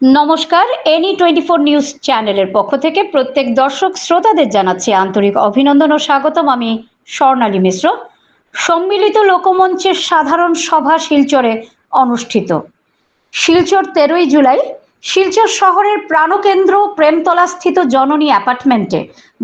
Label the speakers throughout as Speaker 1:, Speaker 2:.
Speaker 1: নমস্কার any twenty four news চ্যানেলের পক্ষ থেকে প্রত্যেক দর্শক শ্রোতাদের জানাচ্ছি আন্তরিক অভিনন্দন ও স্বাগতম আমি স্বর্ণালী মিশ্র। সম্মিলিত লোকমঞ্চের সাধারণ সভা শিলচরে অনুষ্ঠিত। শিলচর তেরোই জুলাই, শিলচর শহরের প্রাণকেন্দ্র প্রেমতলা স্থিত জননী অ্যাপার্টমেন্টে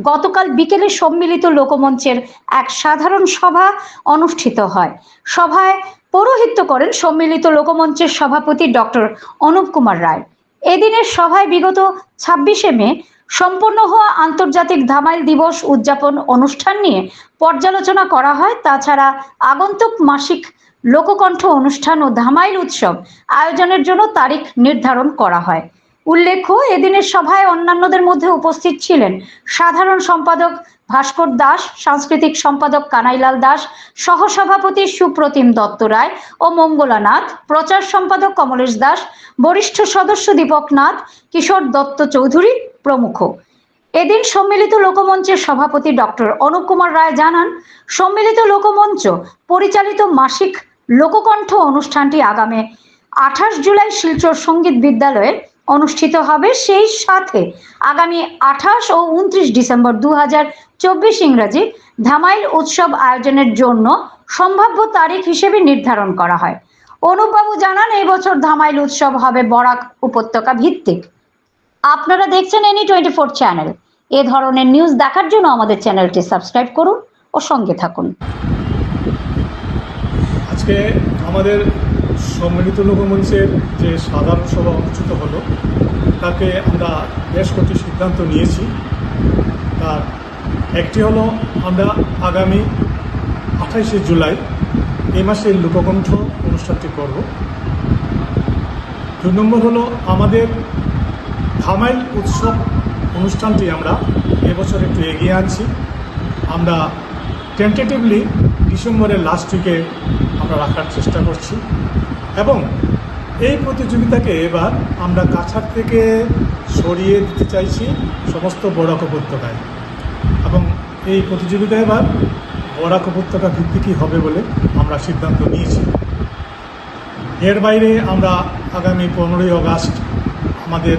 Speaker 1: গতকাল বিকেলে সম্মিলিত লোকমঞ্চের এক সাধারণ সভা অনুষ্ঠিত হয়। সভায় পৌরোহিত্য করেন সম্মিলিত লোকমঞ্চের সভাপতি ডক্টর অনুপ কুমার রায়। এদিনের সভায় বিগত ছাব্বিশে মে সম্পন্ন হওয়া আন্তর্জাতিক ধামাইল দিবস উদযাপন অনুষ্ঠান নিয়ে পর্যালোচনা করা হয়। তাছাড়া আগন্তুক মাসিক লোককণ্ঠ অনুষ্ঠান ও ধামাইল উৎসব আয়োজনের জন্য তারিখ নির্ধারণ করা হয়। উল্লেখ্য, এদিনের সভায় অন্যান্যদের মধ্যে উপস্থিত ছিলেন সাধারণ সম্পাদক ভাস্কর দাস, সাংস্কৃতিক সম্পাদক কানাইলাল দাস, সহসভাপতি সুপ্রতিম দত্ত রায় ও মঙ্গলানাথ প্রচার সম্পাদক কমলেশ দাস, বরিষ্ঠ সদস্য দীপক নাথ, কিশোর দত্ত চৌধুরী প্রমুখ। এদিন সম্মিলিত লোকমঞ্চের সভাপতি ডক্টর অনুপ কুমার রায় জানান, সম্মিলিত লোকমঞ্চ পরিচালিত মাসিক লোককণ্ঠ অনুষ্ঠানটি আগামী আঠাশ জুলাই শিলচর সংগীত বিদ্যালয়ে অনুষ্ঠিত হবে সেই সাথে আগামী আঠাশ ও উনত্রিশ ডিসেম্বর দু হাজার চব্বিশ ইংরাজি ধামাইল উৎসব আয়োজনের জন্য সম্ভাব্য তারিখ হিসেবে নির্ধারণ করা হয়। অনুপবাবু জানান, এই বছর ধামাইল উৎসব হবে বরাক উপত্যকা ভিত্তিক। আপনারা দেখছেন এনি টোয়েন্টি ফোর চ্যানেল। এ ধরনের নিউজ দেখার জন্য আমাদের চ্যানেলটি সাবস্ক্রাইব করুন ও সঙ্গে থাকুন।
Speaker 2: আজকে আমাদের সম্মিলিত লোকমঞ্চের যে সাধারণ সভা অনুষ্ঠিত হলো, তাকে আমরা বেশ কটি সিদ্ধান্ত নিয়েছি। তার একটি হলো, আমরা আগামী আঠাইশে জুলাই এই মাসে লোককণ্ঠ অনুষ্ঠানটি করব। দুই নম্বর হলো, আমাদের ধামাইল উৎসব অনুষ্ঠানটি আমরা এবছর একটু এগিয়ে আনছি। আমরা টেন্টেটিভলি ডিসেম্বরের লাস্ট উইকে আমরা রাখার চেষ্টা করছি। এবং এই প্রতিযোগিতাকে এবার আমরা কাছাড় থেকে সরিয়ে দিতে চাইছি সমস্ত বরাক উপত্যকায়। এবং এই প্রতিযোগিতা এবার বরাক উপত্যকা ভিত্তিকই হবে বলে আমরা সিদ্ধান্ত নিয়েছি। এর বাইরে আমরা আগামী পনেরোই আগস্ট আমাদের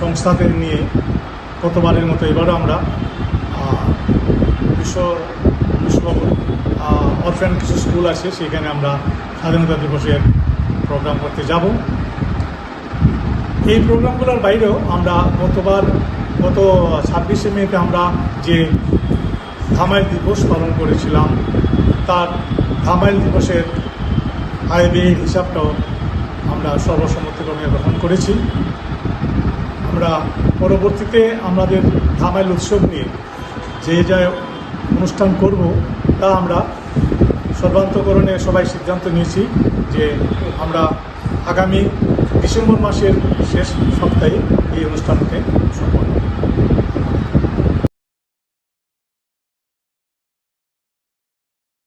Speaker 2: সংস্থাদের নিয়ে গতবারের মতো এবারও আমরা বিশ্ব বিশ্ব অরফ্যান কিছু স্কুল আছে, সেখানে আমরা স্বাধীনতা দিবসের প্রোগ্রাম করতে যাব। এই প্রোগ্রামগুলোর বাইরেও আমরা গতবার, গত ছাব্বিশে মেতে আমরা যে ধামাইল দিবস পালন করেছিলাম, তার ধামাইল দিবসের আয় ব্যয়ের হিসাবটাও আমরা সর্বসম্মতিক্রমে গ্রহণ করেছি। আমরা পরবর্তীতে আমাদের ধামাইল উৎসব নিয়ে যে যা অনুষ্ঠান করব, তা আমরা সর্বান্তকরণে সবাই সিদ্ধান্ত নিয়েছি যে আমরা আগামী ডিসেম্বর মাসের শেষ সপ্তাহে এই অনুষ্ঠানকে সম্পন্ন